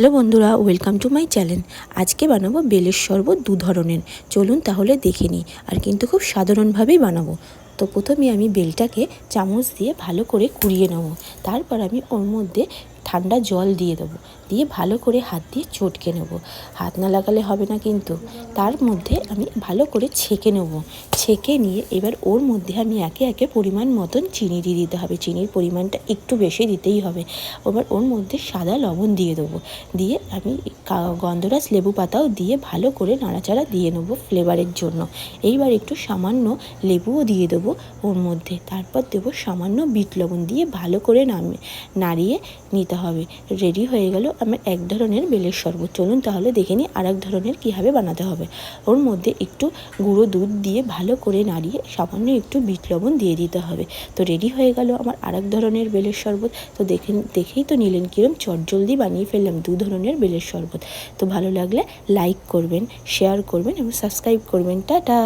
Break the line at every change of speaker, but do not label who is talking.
Hello বন্ধুরা, welcome to my channel. আজকে বানাবো বেলের শরবত দু ধরনের। চলুন তাহলে দেখে নিই, আর কিন্তু খুব সাধারণভাবেই বানাবো। তো প্রথমে আমি বেলটাকে চামচ দিয়ে ভালো করে কুড়িয়ে নেব। তারপর আমি ওর মধ্যে ঠান্ডা জল দিয়ে দেবো। দিয়ে ভালো করে হাত দিয়ে চটকে নেব। হাত না লাগালে হবে না কিন্তু। তার মধ্যে আমি ভালো করে ছেঁকে নেব। ছেঁকে নিয়ে এবার ওর মধ্যে আমি একে একে পরিমাণ মতন চিনি দিয়ে দিতে হবে। চিনির পরিমাণটা একটু বেশি দিতেই হবে। এবার ওর মধ্যে সাদা লবণ দিয়ে দেবো। দিয়ে আমি গন্ধরাজ লেবু পাতাও দিয়ে ভালো করে নাড়াচাড়া দিয়ে নেব ফ্লেভারের জন্য। এইবার একটু সামান্য লেবুও দিয়ে দেবো ওর মধ্যে। তারপর দেবো সামান্য বিট লবণ দিয়ে ভালো করে নামিয়ে নাড়িয়ে নিতে হবে। রেডি হয়ে গেল আমার এক ধরনের বেলের শরবত। চলুন তাহলে দেখে নিই আর এক ধরনের কীভাবে বানাতে হবে। ওর মধ্যে একটু গুঁড়ো দুধ দিয়ে ভালো করে নাড়িয়ে সামান্য একটু বিট লবণ দিয়ে দিতে হবে। তো রেডি হয়ে গেল আমার আর এক ধরনের বেলের শরবত। তো দেখে, দেখেই তো নিলেন কিরম চটজলদি বানিয়ে ফেললাম দু ধরনের বেলের শরবত। তো ভালো লাগলে লাইক করবেন শেয়ার করবেন এবং সাবস্ক্রাইব করবেন। টাটা!